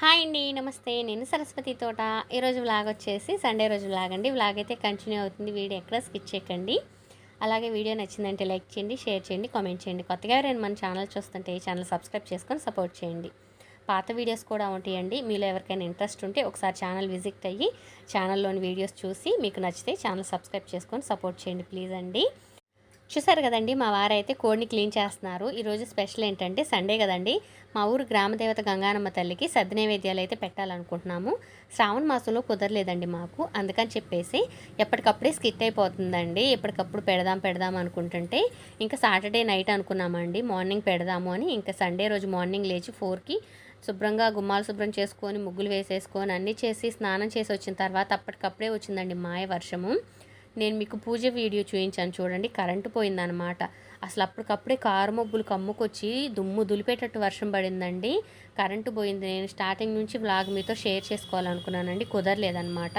Hi అండి నమస్తే. నేను సరస్వతి తోట. ఈరోజు వ్లాగ్ వచ్చేసి సండే రోజు వ్లాగ్ అండి. వ్లాగ్ అయితే కంటిన్యూ అవుతుంది. వీడియో ఎక్కడ స్కిచ్ చేయకండి. అలాగే వీడియో నచ్చిందంటే లైక్ చేయండి షేర్ చేయండి కామెంట్ చేయండి. కొత్తగా నేను మన ఛానల్ చూస్తుంటే ఈ ఛానల్ సబ్స్క్రైబ్ చేసుకొని సపోర్ట్ చేయండి. పాత వీడియోస్ కూడా ఉంటాయండి. మీలో ఎవరికైనా ఇంట్రెస్ట్ ఉంటే ఒకసారి ఛానల్ విజిట్ అయ్యి ఛానల్లోని వీడియోస్ చూసి మీకు నచ్చితే ఛానల్ సబ్స్క్రైబ్ చేసుకొని సపోర్ట్ చేయండి ప్లీజ్ అండి. చూసారు కదండి మా వారైతే కోడిని క్లీన్ చేస్తున్నారు. ఈరోజు స్పెషల్ ఏంటంటే సండే కదండి మా ఊరు గ్రామదేవత గంగానమ్మ తల్లికి సద్ద నైవేద్యాలు అయితే పెట్టాలనుకుంటున్నాము. శ్రావణ మాసంలో కుదరలేదండి మాకు అందుకని చెప్పేసి ఎప్పటికప్పుడే స్కిట్ అయిపోతుందండి. ఎప్పటికప్పుడు పెడదాం పెడదాం అనుకుంటుంటే ఇంకా సాటర్డే నైట్ అనుకున్నామండి మార్నింగ్ పెడదాము అని. ఇంకా సండే రోజు మార్నింగ్ లేచి ఫోర్కి శుభ్రంగా గుమ్మాలు శుభ్రం చేసుకొని ముగ్గులు వేసేసుకొని అన్నీ చేసి స్నానం చేసి వచ్చిన తర్వాత అప్పటికప్పుడే వచ్చిందండి మాయ వర్షము. నేను మీకు పూజ వీడియో చూపించాను చూడండి కరెంటు పోయిందనమాట అసలు అప్పటికప్పుడే కారు మబ్బులు కమ్ముకొచ్చి దుమ్ము దులిపేటట్టు వర్షం పడిందండి. కరెంటు పోయింది. నేను స్టార్టింగ్ నుంచి వ్లాగ్ మీతో షేర్ చేసుకోవాలనుకున్నానండి కుదరలేదనమాట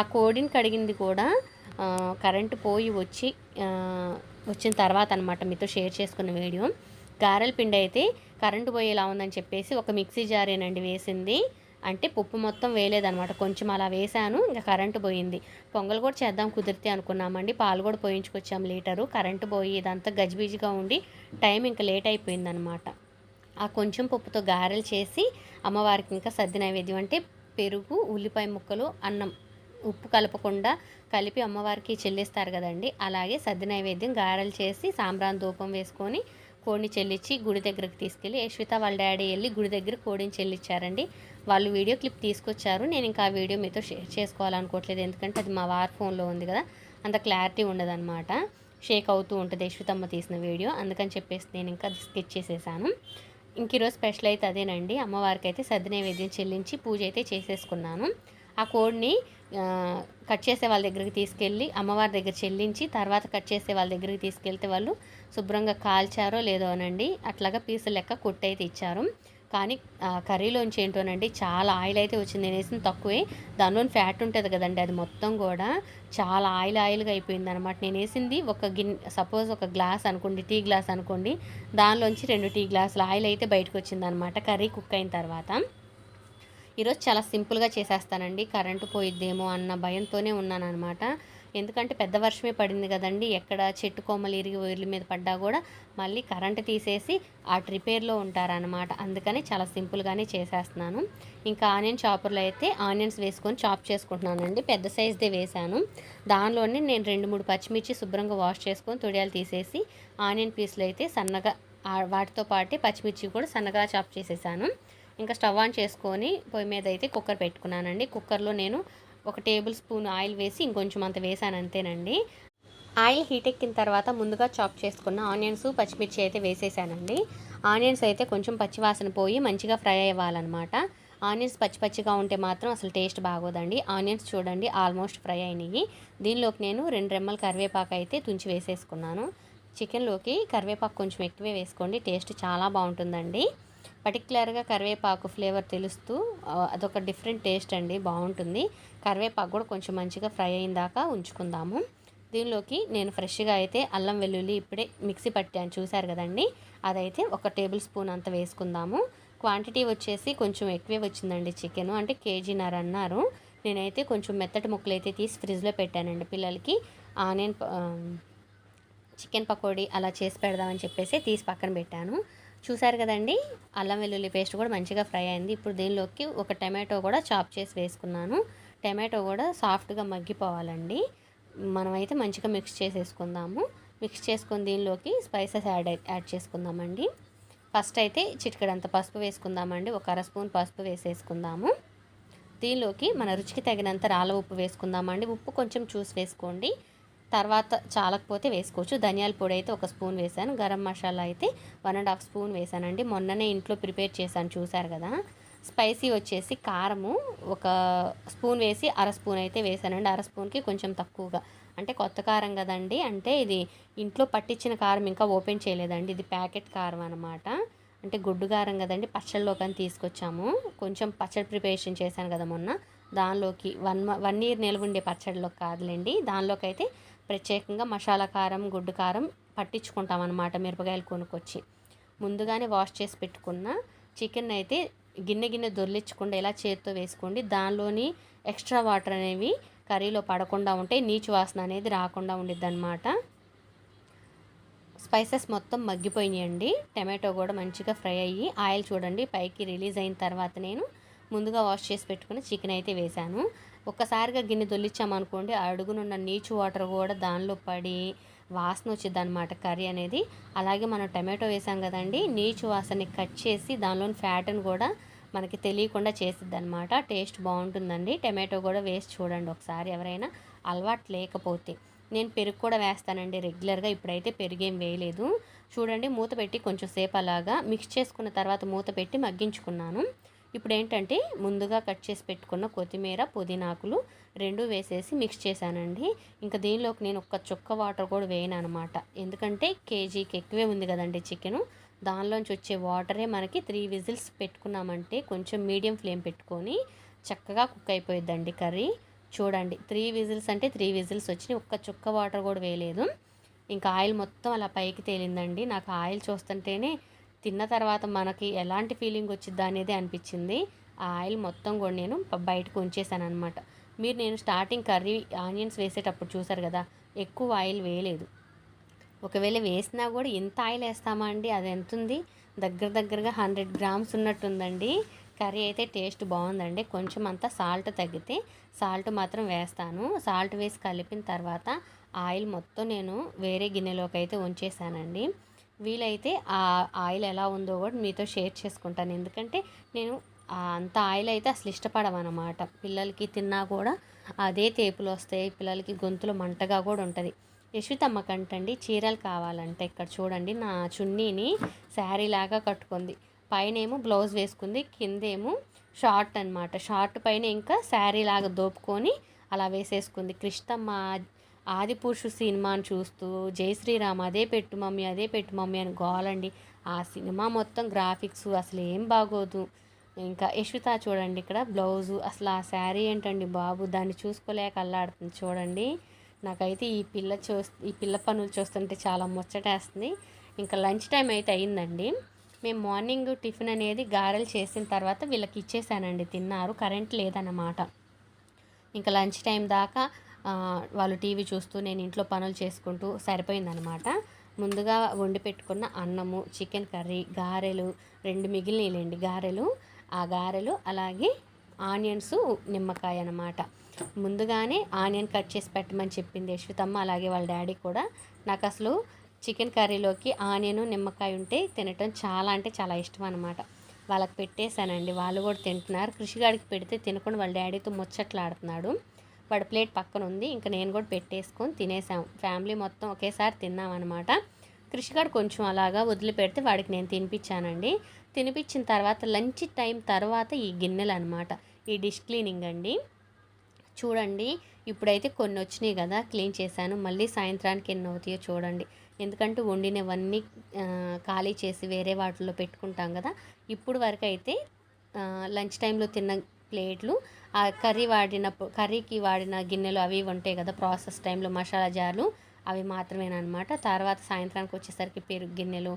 ఆ కోడిని కడిగింది కూడా కరెంటు పోయి వచ్చి వచ్చిన తర్వాత అనమాట మీతో షేర్ చేసుకున్న వీడియో. గారెల పిండి అయితే కరెంటు పోయేలా ఉందని చెప్పేసి ఒక మిక్సీ జారేనండి వేసింది. అంటే పప్పు మొత్తం వేయలేదనమాట కొంచెం అలా వేసాను ఇంకా కరెంటు పోయింది. పొంగల్ కూడా చేద్దాం కుదిరితే అనుకున్నామండి. పాలు కూడా పోయించుకొచ్చాం లీటరు. కరెంటు పోయి ఇదంతా గజిబిజిగా ఉండి టైం ఇంకా లేట్ అయిపోయిందనమాట ఆ కొంచెం పప్పుతో గారెలు చేసి అమ్మవారికి ఇంకా సద్ది నైవేద్యం అంటే పెరుగు ఉల్లిపాయ ముక్కలు అన్నం ఉప్పు కలపకుండా కలిపి అమ్మవారికి చెల్లిస్తారు కదండి. అలాగే సద్ది నైవేద్యం గారెలు చేసి సాంబ్రాన్ ధూపం వేసుకొని కోడిని చెల్లించి గుడి దగ్గరికి తీసుకెళ్ళి యశ్విత వాళ్ళ డాడీ వెళ్ళి గుడి దగ్గర కోడిని చెల్లించారండి. వాళ్ళు వీడియో క్లిప్ తీసుకొచ్చారు. నేను ఇంకా ఆ వీడియో మీతో షేర్ చేసుకోవాలనుకోవట్లేదు. ఎందుకంటే అది మా వార్ ఫోన్లో ఉంది కదా. అంత క్లారిటీ ఉండదన్నమాట. షేక్ అవుతూ ఉంటుంది యశ్వితమ్మ తీసిన వీడియో. అందుకని చెప్పేసి నేను ఇంకా స్కెచ్ చేసేసాను. ఇంక ఈరోజు స్పెషల్ అయితే అదేనండి. అమ్మవారికి అయితే సద్ది నైవేద్యం చెల్లించి పూజ అయితే చేసేసుకున్నాను. ఆ కోడ్ని కట్ చేసే వాళ్ళ దగ్గరికి తీసుకెళ్ళి అమ్మవారి దగ్గర చెల్లించి తర్వాత కట్ చేసే వాళ్ళ దగ్గరికి తీసుకెళ్తే వాళ్ళు శుభ్రంగా కాల్చారో లేదో అనండి. అట్లాగా పీసు లెక్క కొట్టయితే ఇచ్చారు. కానీ కర్రీలోంచి ఏంటోనండి చాలా ఆయిల్ అయితే వచ్చింది. నేను వేసిన తక్కువే. దానిలోని ఫ్యాట్ ఉంటుంది కదండి అది మొత్తం కూడా చాలా ఆయిల్ ఆయిల్గా అయిపోయింది అనమాట నేను వేసింది ఒక గిన్నె సపోజ్ ఒక గ్లాస్ అనుకోండి టీ గ్లాస్ అనుకోండి దానిలోంచి రెండు టీ గ్లాసుల ఆయిల్ అయితే బయటకు వచ్చింది అనమాట కర్రీ కుక్ అయిన తర్వాత ఈరోజు చాలా సింపుల్గా చేసేస్తానండి. కరెంటు పోయిద్దేమో అన్న భయంతోనే ఉన్నాను అనమాట ఎందుకంటే పెద్ద వర్షమే పడింది కదండి. ఎక్కడ చెట్టు కొమ్మలు ఇరిగి ఇల్లు మీద పడ్డా కూడా మళ్ళీ కరెంటు తీసేసి ఆ రిపేర్లో ఉంటారనమాట అందుకని చాలా సింపుల్గానే చేసేస్తున్నాను. ఇంకా ఆనియన్ చాపర్లో అయితే ఆనియన్స్ వేసుకొని చాప్ చేసుకుంటున్నానండి. పెద్ద సైజ్దే వేశాను. దానిలోనే నేను రెండు మూడు పచ్చిమిర్చి శుభ్రంగా వాష్ చేసుకొని తొడియాలు తీసేసి ఆనియన్ పీస్లు అయితే సన్నగా వాటితో పాటు పచ్చిమిర్చి కూడా సన్నగా చాప్ చేసేసాను. ఇంకా స్టవ్ ఆన్ చేసుకొని పొయ్యి మీద అయితే కుక్కర్ పెట్టుకున్నానండి. కుక్కర్లో నేను ఒక టేబుల్ స్పూన్ ఆయిల్ వేసి ఇంకొంచెం అంత వేసాను అంతేనండి. ఆయిల్ హీట్ ఎక్కిన తర్వాత ముందుగా చాప్ చేసుకున్న ఆనియన్స్ పచ్చిమిర్చి అయితే వేసేసానండి. ఆనియన్స్ అయితే కొంచెం పచ్చివాసన పోయి మంచిగా ఫ్రై అవ్వాలన్నమాట. ఆనియన్స్ పచ్చి పచ్చిగా ఉంటే మాత్రం అసలు టేస్ట్ బాగోదండి. ఆనియన్స్ చూడండి ఆల్మోస్ట్ ఫ్రై అయినాయి. దీనిలోకి నేను రెండు రెమ్మల కరివేపాకు అయితే తుంచి వేసేసుకున్నాను. చికెన్లోకి కరివేపాకు కొంచెం ఎక్కువే వేసుకోండి టేస్ట్ చాలా బాగుంటుందండి. పర్టికులర్గా కరివేపాకు ఫ్లేవర్ తెలుస్తూ అదొక డిఫరెంట్ టేస్ట్ అండి బాగుంటుంది. కరివేపాకు కూడా కొంచెం మంచిగా ఫ్రై అయిన దాకా ఉంచుకుందాము. దీనిలోకి నేను ఫ్రెష్గా అయితే అల్లం వెల్లుల్లి ఇప్పుడే మిక్సీ పట్టాను చూశారు కదండి? అదైతే ఒక టేబుల్ స్పూన్ అంత వేసుకుందాము. క్వాంటిటీ వచ్చేసి కొంచెం ఎక్కువే వచ్చిందండి చికెన్ అంటే కేజీన్నర అన్నారు. నేనైతే కొంచెం మెత్తటి ముక్కలు అయితే తీసి ఫ్రిడ్జ్లో పెట్టానండి పిల్లలకి. ఆనియన్ చికెన్ పకోడీ అలా చేసి పెడదామని చెప్పేసి తీసి పక్కన పెట్టాను. చూసారు కదండి? అల్లం వెల్లుల్లి పేస్ట్ కూడా మంచిగా ఫ్రై అయింది. ఇప్పుడు దీనిలోకి ఒక టమాటో కూడా చాప్ చేసి వేసుకున్నాను. టమాటో కూడా సాఫ్ట్గా మగ్గిపోవాలండి. మనమైతే మంచిగా మిక్స్ చేసేసుకుందాము. మిక్స్ చేసుకుని దీనిలోకి స్పైసెస్ యాడ్ యాడ్ చేసుకుందామండి. ఫస్ట్ అయితే చిటికడంత పసుపు వేసుకుందామండి. ఒక అర స్పూన్ పసుపు వేసేసుకుందాము. దీనిలోకి మన రుచికి తగినంత రాళ్ళ ఉప్పు వేసుకుందామండి. ఉప్పు కొంచెం చూసి వేసుకోండి. తర్వాత చాలకపోతే వేసుకోవచ్చు. ధనియాల పొడి అయితే ఒక స్పూన్ వేసాను గరం మసాలా అయితే వన్ అండ్ హాఫ్ స్పూన్ వేసానండి మొన్ననే ఇంట్లో ప్రిపేర్ చేశాను చూసారు కదా. స్పైసీ వచ్చేసి కారము ఒక స్పూన్ వేసి అర స్పూన్ అయితే వేసానండి అర స్పూన్కి కొంచెం తక్కువగా. అంటే కొత్త కారం కదండి. అంటే ఇది ఇంట్లో పట్టించిన కారం ఇంకా ఓపెన్ చేయలేదండి. ఇది ప్యాకెట్ కారం అనమాట అంటే గుడ్డు కారం కదండి. పచ్చళ్ళలోకి కానీ తీసుకొచ్చాము. కొంచెం పచ్చడి ప్రిపరేషన్ చేశాను కదా మొన్న. దానిలోకి వన్ వన్ ఇయర్ నిల్వ ఉండే పచ్చడిలోకి కాదులేండి. దానిలోకి అయితే ప్రత్యేకంగా మసాలా కారం గుడ్డు కారం పట్టించుకుంటాం అనమాట మిరపకాయలు కొనుక్కొచ్చి. ముందుగానే వాష్ చేసి పెట్టుకున్న చికెన్ అయితే గిన్నె గిన్నె దొర్లించకుండా ఇలా చేతితో వేసుకోండి. దానిలోని ఎక్స్ట్రా వాటర్ అనేవి కర్రీలో పడకుండా ఉంటాయి నీచు వాసన అనేది రాకుండా ఉండిద్ది అనమాట స్పైసెస్ మొత్తం మగ్గిపోయినాయండి. టమాటో కూడా మంచిగా ఫ్రై అయ్యి ఆయిల్ చూడండి పైకి రిలీజ్ అయిన తర్వాత నేను ముందుగా వాష్ చేసి పెట్టుకుని చికెన్ అయితే వేశాను. ఒక్కసారిగా గిన్నె దొల్లిచ్చామనుకోండి అడుగునున్న నీచు వాటర్ కూడా దానిలో పడి వాసన వచ్చింది అనమాట కర్రీ అనేది. అలాగే మనం టమాటో వేసాం కదండి నీచు వాసనని కట్ చేసి దానిలోని ఫ్యాట్ని కూడా మనకి తెలియకుండా చేసిద్ది అనమాట టేస్ట్ బాగుంటుందండి. టమాటో కూడా వేసి చూడండి ఒకసారి ఎవరైనా. అలవాటు లేకపోతే. నేను పెరుగు కూడా వేస్తానండి రెగ్యులర్గా ఇప్పుడైతే పెరుగు ఏం వేయలేదు. చూడండి మూత పెట్టి కొంచెం సేపు అలాగా మిక్స్ చేసుకున్న తర్వాత మూత పెట్టి మగ్గించుకున్నాను. ఇప్పుడు ఏంటంటే ముందుగా కట్ చేసి పెట్టుకున్న కొత్తిమీర పుదీనాకులు రెండు వేసేసి మిక్స్ చేశానండి. ఇంకా దీనిలోకి నేను ఒక చుక్క వాటర్ కూడా వేయను అనమాట ఎందుకంటే కేజీకి ఎక్కువే ఉంది కదండి చికెను. దానిలోంచి వచ్చే వాటరే మనకి త్రీ విజిల్స్ పెట్టుకున్నామంటే కొంచెం మీడియం ఫ్లేమ్ పెట్టుకొని చక్కగా కుక్ అయిపోయిద్దండి కర్రీ. చూడండి త్రీ విజిల్స్ అంటే త్రీ విజిల్స్ వచ్చినాయి. ఒక్క చుక్క వాటర్ కూడా వేయలేదు. ఇంకా ఆయిల్ మొత్తం అలా పైకి తేలిందండి. నాకు ఆయిల్ చూస్తుంటేనే తిన్న తర్వాత మనకి ఎలాంటి ఫీలింగ్ వచ్చిద్దా అనేది అనిపించింది. ఆ ఆయిల్ మొత్తం కూడా నేను బయటకు ఉంచేసాను అనమాట మీరు నేను స్టార్టింగ్ కర్రీ ఆనియన్స్ వేసేటప్పుడు చూసారు కదా ఎక్కువ ఆయిల్ వేయలేదు. ఒకవేళ వేసినా కూడా ఎంత ఆయిల్ వేస్తామా అండి? అది ఎంత ఉంది దగ్గర దగ్గరగా హండ్రెడ్ గ్రామ్స్ ఉన్నట్టుందండి. కర్రీ అయితే టేస్ట్ బాగుందండి. కొంచెం అంతా సాల్ట్ తగ్గితే సాల్ట్ మాత్రం వేస్తాను. సాల్ట్ వేసి కలిపిన తర్వాత ఆయిల్ మొత్తం నేను వేరే గిన్నెలోకి అయితే ఉంచేసానండి. వీలైతే ఆ ఆయిల్ ఎలా ఉందో కూడా మీతో షేర్ చేసుకుంటాను. ఎందుకంటే నేను అంత ఆయిల్ అయితే అసలు ఇష్టపడమన్నమాట పిల్లలకి తిన్నా కూడా అదే తేపులు వస్తాయి. పిల్లలకి గొంతులో మంటగా కూడా ఉంటుంది. యశ్వితమ్మ కంటండి చీరలు కావాలంటే ఇక్కడ చూడండి నా చున్నీని శారీ లాగా కట్టుకుంది. పైన ఏమో బ్లౌజ్ వేసుకుంది కిందేమో షార్ట్ అన్నమాట. షార్ట్ పైన ఇంకా శారీ లాగా దోపుకొని అలా వేసేసుకుంది. కృష్ణమ్మ ఆదిపురుషు సినిమాని చూస్తూ జై శ్రీరామ్ అదే పెట్టు మమ్మీ అదే పెట్టు మమ్మీ అని గోలండి. ఆ సినిమా మొత్తం గ్రాఫిక్స్ అసలు ఏం బాగోదు. ఇంకా యశ్విత చూడండి ఇక్కడ బ్లౌజు. అసలు ఆ శారీ ఏంటండి బాబు? దాన్ని చూసుకోలేక అల్లాడుతుంది చూడండి. నాకైతే ఈ పిల్ల చూ ఈ పిల్ల పనులు చూస్తుంటే చాలా ముచ్చటేస్తుంది. ఇంకా లంచ్ టైం అయితే అయిందండి. మేము మార్నింగ్ టిఫిన్ అనేది గారెలు చేసిన తర్వాత వీళ్ళకి ఇచ్చేసానండి. తిన్నారు కరెంట్ లేదన్నమాట. ఇంకా లంచ్ టైం దాకా వాళ్ళు టీవీ చూస్తూ నేను ఇంట్లో పనులు చేసుకుంటూ సరిపోయిందనమాట. ముందుగా వండి పెట్టుకున్న అన్నము చికెన్ కర్రీ గారెలు రెండు మిగిలినలేండి గారెలు. ఆ గారెలు అలాగే ఆనియన్స్ నిమ్మకాయ అనమాట ముందుగానే ఆనియన్ కట్ చేసి పెట్టమని చెప్పింది యశ్వితమ్మ అలాగే వాళ్ళ డాడీ కూడా. నాకు అసలు చికెన్ కర్రీలోకి ఆనియన్ నిమ్మకాయ ఉంటే తినటం చాలా అంటే చాలా ఇష్టం అనమాట వాళ్ళకి పెట్టేశానండి. వాళ్ళు కూడా తింటున్నారు. కృషిగాడికి పెడితే తినకుండా వాళ్ళ డాడీతో ముచ్చట్లాడుతున్నాడు. వాడి ప్లేట్ పక్కన ఉంది. ఇంకా నేను కూడా పెట్టేసుకొని తినేసాం. ఫ్యామిలీ మొత్తం ఒకేసారి తిన్నామన్నమాట. కృషిగాడు కొంచెం అలాగా వదిలిపెడితే వాడికి నేను తినిపించానండి. తినిపించిన తర్వాత లంచ్ టైం తర్వాత ఈ గిన్నెలు అనమాట ఈ డిష్ క్లీనింగ్ అండి. చూడండి ఇప్పుడైతే కొన్ని వచ్చినాయి కదా క్లీన్ చేశాను. మళ్ళీ సాయంత్రానికి ఎన్ని అవుతాయో చూడండి. ఎందుకంటే వండినవన్నీ ఖాళీ చేసి వేరే వాటిల్లో పెట్టుకుంటాం కదా. ఇప్పుడు వరకు అయితే లంచ్ టైంలో తిన్న ప్లేట్లు ఆ కర్రీ వాడిన కర్రీకి వాడిన గిన్నెలు అవి ఉంటాయి కదా ప్రాసెస్ టైంలో మసాలా జార్లు అవి మాత్రమేనమాట తర్వాత సాయంత్రానికి వచ్చేసరికి పెరుగు గిన్నెలు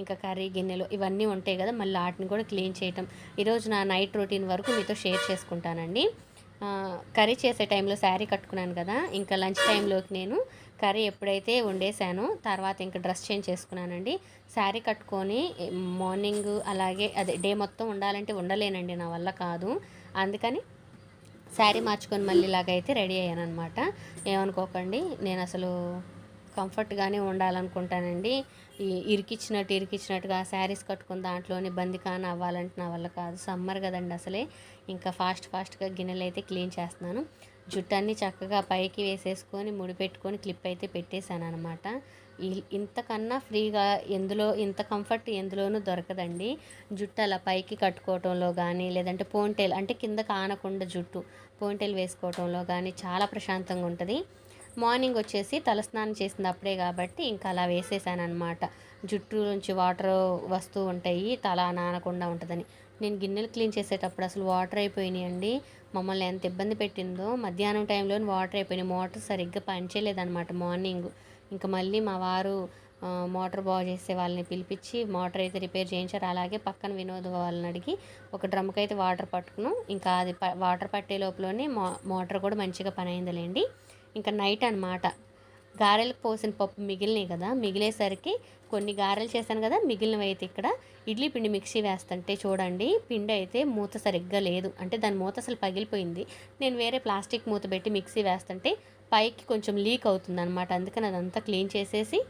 ఇంకా కర్రీ గిన్నెలు ఇవన్నీ ఉంటాయి కదా మళ్ళీ వాటిని కూడా క్లీన్ చేయటం. ఈరోజు నా నైట్ రొటీన్ వరకు మీతో షేర్ చేసుకుంటానండి. కర్రీ చేసే టైంలో శారీ కట్టుకున్నాను కదా ఇంకా లంచ్ టైంలోకి నేను కర్రీ ఎప్పుడైతే వండేసానో తర్వాత ఇంకా డ్రెస్ చేంజ్ చేసుకున్నానండి. శారీ కట్టుకొని మార్నింగ్ అలాగే అదే డే మొత్తం ఉండాలంటే ఉండలేనండి నా వల్ల కాదు. అందుకని శారీ మార్చుకొని మళ్ళీ ఇలాగైతే రెడీ అయ్యాను అనమాట ఏమనుకోకండి నేను అసలు కంఫర్ట్గానే ఉండాలనుకుంటానండి. ఈ ఇరికిచ్చినట్టు ఇరికిచ్చినట్టుగా శారీస్ కట్టుకుని దాంట్లోనే బందికాన అవ్వాలంటే నా వల్ల కాదు. సమ్మర్ కదండి అసలే. ఇంకా ఫాస్ట్ ఫాస్ట్గా గిన్నెలు అయితే క్లీన్ చేస్తున్నాను. జుట్టు చక్కగా పైకి వేసేసుకొని ముడి పెట్టుకొని క్లిప్ అయితే పెట్టేశాను అనమాట ఇంతకన్నా ఫ్రీగా ఎందులో ఇంత కంఫర్ట్ ఎందులోనూ దొరకదండి. జుట్టు అలా పైకి కట్టుకోవటంలో కానీ లేదంటే పోంటేల్ అంటే కింద కానకుండా జుట్టు పోంటేల్ వేసుకోవటంలో కానీ చాలా ప్రశాంతంగా ఉంటుంది. మార్నింగ్ వచ్చేసి తలస్నానం చేసింది అప్పుడే కాబట్టి ఇంకా అలా వేసేసాను అనమాట జుట్టు నుంచి వాటర్ వస్తూ ఉంటాయి. తల నానకుండా ఉంటుందని. నేను గిన్నెలు క్లీన్ చేసేటప్పుడు అసలు వాటర్ అయిపోయినాయండి మమ్మల్ని ఎంత ఇబ్బంది పెట్టిందో. మధ్యాహ్నం టైంలో వాటర్ అయిపోయినాయి. మోటార్ సరిగ్గా పనిచేయలేదన్నమాట మార్నింగ్. ఇంకా మళ్ళీ మా వారు మోటార్ బాగు చేసే వాళ్ళని పిలిపించి మోటార్ అయితే రిపేర్ చేయించారు. అలాగే పక్కన వినోద్ వాళ్ళని అడిగి ఒక డ్రమ్కి అయితే వాటర్ పట్టుకును ఇంకా అది ప- వాటర్ పట్టే లోపలనే మో మోటార్ కూడా మంచిగా పని అయిందిలేండి ఇంకా నైట్ అనమాట గారెలకు పోసిన పప్పు మిగిలినాయి కదా మిగిలేసరికి కొన్ని గారెలు చేశాను కదా మిగిలినవి అయితే ఇక్కడ ఇడ్లీ పిండి మిక్సీ వేస్తుంటే చూడండి పిండి అయితే మూత సరిగ్గా లేదు. అంటే దాని మూత అసలు పగిలిపోయింది. నేను వేరే ప్లాస్టిక్ మూత పెట్టి మిక్సీ వేస్తుంటే పైకి కొంచెం లీక్ అవుతుంది అనమాట అందుకని అదంతా క్లీన్ చేసేసి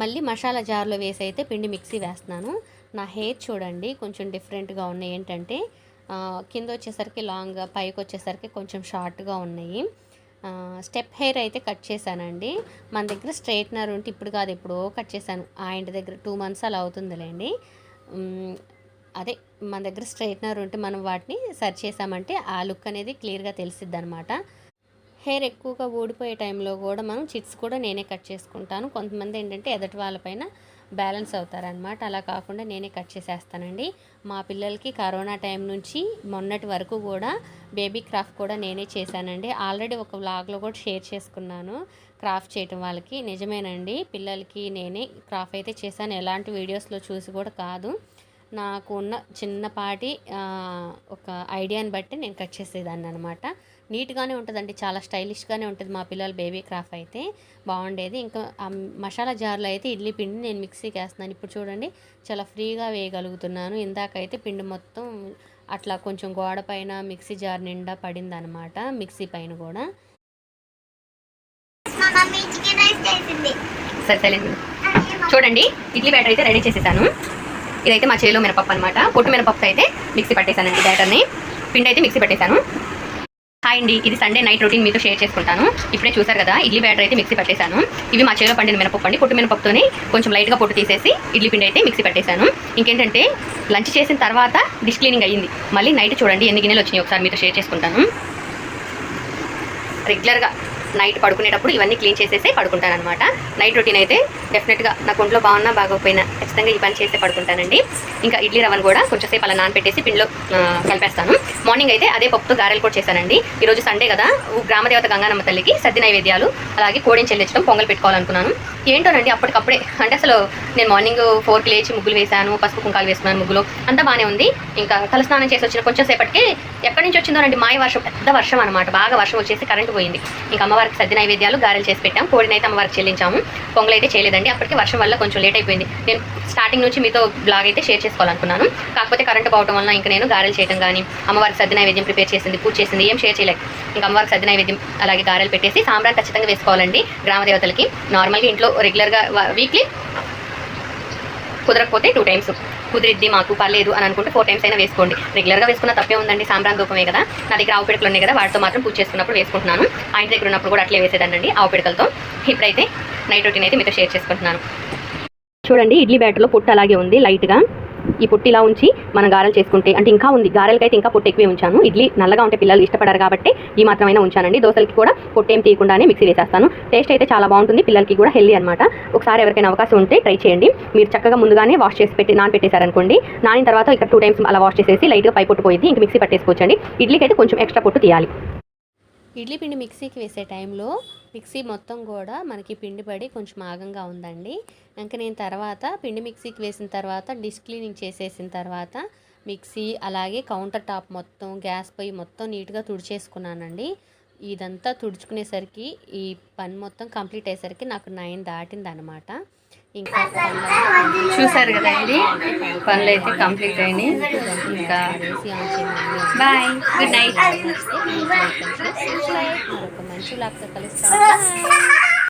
మళ్ళీ మసాలా జార్లో వేసి అయితే పిండి మిక్సీ వేస్తున్నాను. నా హెయిర్ చూడండి కొంచెం డిఫరెంట్గా ఉన్నాయి. ఏంటంటే కింద వచ్చేసరికి లాంగ్ పైకి వచ్చేసరికి కొంచెం షార్ట్గా ఉన్నాయి. స్టెప్ హెయిర్ అయితే కట్ చేశానండి. మన దగ్గర స్ట్రైట్నర్ ఉంటే ఇప్పుడు కాదు ఎప్పుడో కట్ చేశాను. ఆ ఇంటి దగ్గర టూ మంత్స్ అలా అవుతుందిలేండి. అదే మన దగ్గర స్ట్రైట్నర్ ఉంటే మనం వాటిని సర్చ్ చేసామంటే ఆ లుక్ అనేది క్లియర్గా తెలిసిద్ది అనమాట హెయిర్ ఎక్కువగా ఊడిపోయే టైంలో కూడా మనం చిట్స్ కూడా నేనే కట్ చేసుకుంటాను. కొంతమంది ఏంటంటే ఎదటి వాళ్ళపైన బ్యాలెన్స్ అవుతారనమాట అలా కాకుండా నేనే కట్ చేసేస్తానండి. మా పిల్లలకి కరోనా టైం నుంచి మొన్నటి వరకు కూడా బేబీ క్రాఫ్ట్ కూడా నేనే చేశానండి. ఆల్రెడీ ఒక వ్లాగ్లో కూడా షేర్ చేసుకున్నాను క్రాఫ్ట్ చేయటం వాళ్ళకి. నిజమేనండి పిల్లలకి నేనే క్రాఫ్ట్ అయితే చేశాను. ఎలాంటి వీడియోస్లో చూసి కూడా కాదు. నాకు ఉన్న చిన్నపాటి ఒక ఐడియాని బట్టి నేను కట్ చేసేదాన్ని అనమాట నీట్గానే ఉంటుందండి. చాలా స్టైలిష్గానే ఉంటుంది మా పిల్లల బేబీ క్రాఫ్ట్ అయితే. బాగుండేది ఇంకా ఆ మసాలా జార్లో అయితే ఇడ్లీ పిండి నేను మిక్సీకి వేస్తున్నాను ఇప్పుడు చూడండి చాలా ఫ్రీగా వేయగలుగుతున్నాను. ఇందాకైతే పిండి మొత్తం అట్లా కొంచెం గోడ పైన మిక్సీ జార్ నిండా పడింది అనమాట మిక్సీ పైన కూడా. సరే చూడండి ఇడ్లీ బ్యాటర్ అయితే రెడీ చేసేసాను. ఇదైతే మా చేలో మినపప్పు అనమాట. పొట్టు మినపప్పు అయితే మిక్సీ పట్టేశానండి బ్యాటర్ని. పిండి అయితే మిక్సీ పట్టేశాను హాయ్ అండి ఇది సండే నైట్ రొటీన్ మీతో షేర్ చేసుకుంటాను. ఇప్పుడే చూసారు కదా ఇడ్లీ బ్యాటర్ అయితే మిక్సీ పట్టేశాను. ఇవి మా చేలో పండిన మినపప్పు అండి. పొట్టు మినపప్పుతోనే కొంచెం లైట్గా పొట్టు తీసేసి ఇడ్లీ పిండి అయితే మిక్సీ పట్టేశాను. ఇంకేంటంటే లంచ్ చేసిన తర్వాత డిష్ క్లీనింగ్ అయ్యింది. మళ్ళీ నైట్ చూడండి ఎన్ని గిన్నెలు వచ్చినాయి ఒకసారి మీతో షేర్ చేసుకుంటాను. రెగ్యులర్గా నైట్ పడుకునేటప్పుడు ఇవన్నీ క్లీన్ చేసేసి పడుకుంటాను అనమాట నైట్ రొటీన్ అయితే డెఫినెట్గా నాకు ఒంట్లో బాగున్నా బాగోకపోయినా ఖచ్చితంగా ఈ పని చేస్తే పడుకుంటానండి. ఇంకా ఇడ్లీ రవ్వను కూడా కొంచెం సేపు అలా నానపెట్టేసి పిండిలో కలిపేస్తాను. మార్నింగ్ అయితే అదే పప్పుతో గారెలు కూడా చేశానండి. ఈరోజు సండే కదా గ్రామదేవత గంగానమ్మ తల్లికి సద్ది నైవేద్యాలు అలాగే కోడిని చెల్లించడం పొంగల్ పెట్టుకోవాలనుకున్నాను. ఏంటోనండి అప్పటికప్పుడే అంటే అసలు నేను మార్నింగ్ ఫోర్కి లేచి ముగ్గులు వేశాను పసుపు కుంకాలు వేసుకున్నాను ముగ్గులు అంతా బాగానే ఉంది. ఇంకా తలస్నానం చేసి వచ్చిన కొంచెం సేపటికి ఎక్కడి నుంచి వచ్చిందోనండి మాయ వర్షం పెద్ద వర్షం అనమాట బాగా వర్షం వచ్చేసి కరెంటు పోయింది. ఇంకా అమ్మవారికి సద్ది నైవేద్యాలు గారెలు చేసి పెట్టాం. కోడిని అయితే అమ్మవారికి చెల్లించాము. పొంగల్ అయితే చేయలేదండి. అప్పటికి వర్షం వల్ల కొంచెం లేట్ అయిపోయింది. నేను స్టార్టింగ్ నుంచి మీతో బ్లాగ్ అయితే షేర్ చేసుకోవాలనుకున్నాను. కాకపోతే కరెంటు పోవడం వల్ల ఇంకా నేను గారెలు చేయడం కానీ అమ్మవారికి సద్ది నైవేద్యం ప్రిపేర్ చేసింది పూజ చేసింది ఏం షేర్ చేయలేదు. ఇంకా అమ్మవారికి సద్ది నైవేద్యం అలాగే గారెలు పెట్టేసి సాంబ్రాన్ ఖచ్చితంగా వేసుకోవాలండి గ్రామదేవతలకి నార్మల్గా ఇంట్లో రెగ్యులర్గా వీక్లీ కుదరకపోతే టూ టైమ్స్ కుదిరిద్ది మాకు పర్లేదు అని అనుకుంటే ఫోర్ టైమ్స్ అయినా వేసుకోండి. రెగ్యులర్గా వేసుకున్న తప్పే ఉందండి సాంబ్రాన్ ధూపమే కదా. నా దగ్గర ఆవు పిడకలు ఉన్నాయి కదా వాటితో మాత్రం పూజ చేసుకున్నప్పుడు వేసుకుంటున్నాను. ఆయన దగ్గర ఉన్నప్పుడు కూడా అట్లే వేసేదానండి ఆవు పిడకలతో. ఇప్పుడైతే నైట్ రొటీన్ అయితే మీతో షేర్ చేసుకుంటున్నాను. చూడండి ఇడ్లీ బ్యాటర్లో పొట్టు అలాగే ఉంది లైట్గా. ఈ పొట్టి ఇలా ఉంచి మనం గారెలు చేసుకుంటే అంటే ఇంకా ఉంది గారెలకైతే ఇంకా పొట్టు ఎక్కువే ఉంచాను. ఇడ్లీ నల్లగా ఉంటే పిల్లలు ఇష్టపడరు కాబట్టి ఈ మాత్రమైనా ఉంచానండి. దోశలకి కూడా పొట్టు ఏం తీయకుండానే మిక్సీ వేసేస్తాను. టేస్ట్ అయితే చాలా బాగుంటుంది పిల్లలకి కూడా హెల్దీ అనమాట ఒకసారి ఎవరికైనా అవకాశం ఉంటే ట్రై చేయండి. మీరు చక్కగా ముందుగానే వాష్ చేసి పెట్టి నాన్ పెట్టేశారనుకోండి నానిన తర్వాత ఇక్కడ టూ టైమ్స్ అలా వాష్ చేసేసి లైట్గా పై పొట్టు పోయింది ఇంక మిక్సీ పట్టేసుకోవచ్చండి. ఇడ్లీకి అయితే కొంచెం ఎక్స్ట్రా పొట్టు తీయాలి. ఇడ్లీ పిండి మిక్సీకి వేసే టైంలో మిక్సీ మొత్తం కూడా మనకి పిండి పడి కొంచెం ఆగంగా ఉందండి. ఇంకా నేను తర్వాత పిండి మిక్సీకి వేసిన తర్వాత డిష్ క్లీనింగ్ చేసేసిన తర్వాత మిక్సీ అలాగే కౌంటర్ టాప్ మొత్తం గ్యాస్ పొయ్యి మొత్తం నీట్గా తుడిచేసుకున్నానండి. ఇదంతా తుడుచుకునేసరికి ఈ పని మొత్తం కంప్లీట్ అయ్యేసరికి నాకు నైన్ దాటింది అనమాట ఇంకా చూసారు కదండి పనులు అయితే కంప్లీట్ అయినాయి. ఇంకా bye good night ang sulat sa talisman.